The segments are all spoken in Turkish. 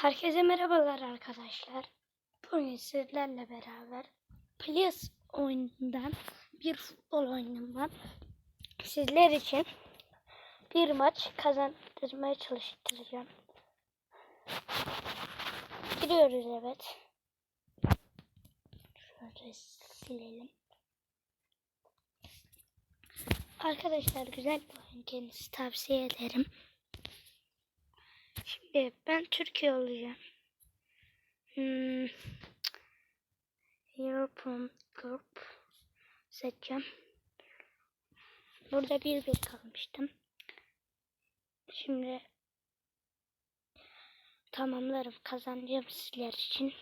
Herkese merhabalar arkadaşlar. Bugün sizlerle beraber Players oyunundan bir futbol oyunum var. Sizler için bir maç kazandırmaya çalıştıracağım. Giriyoruz evet. Şöyle silelim. Arkadaşlar güzel bir oyun kendisi tavsiye ederim. Şimdi ben Türkiye olacağım. Hmm. European Group seçeceğim. Burada bir bir kalmıştım. Şimdi tamamlarım kazanacağım sizler için.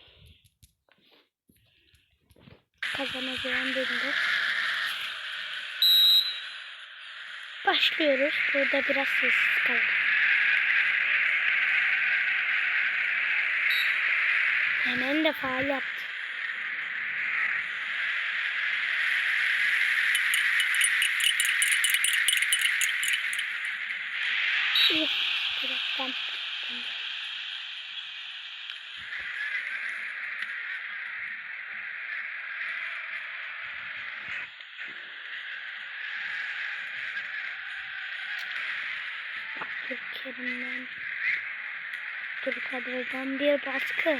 Kazanacağım belli. Başlıyoruz. Burada biraz sessiz kaldım. Hemen de faal yaptı. Üf, direkten. Abdülkerim'den Abdülkadir'den bir baskı.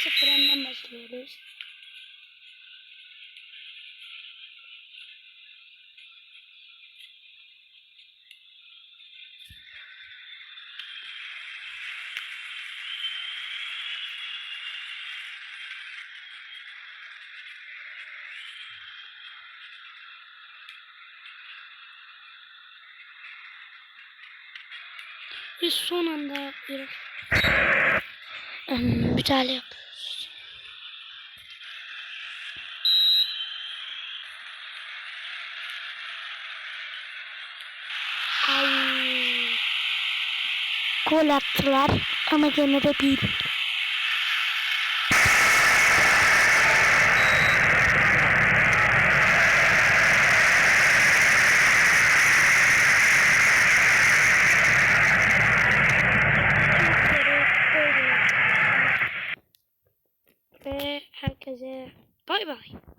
Kenan'la 1-0 önden başlıyoruz. Ve son anda bir müdahale yapıyoruz. Gol attılar ama gene de bir. Ve herkese bay bay.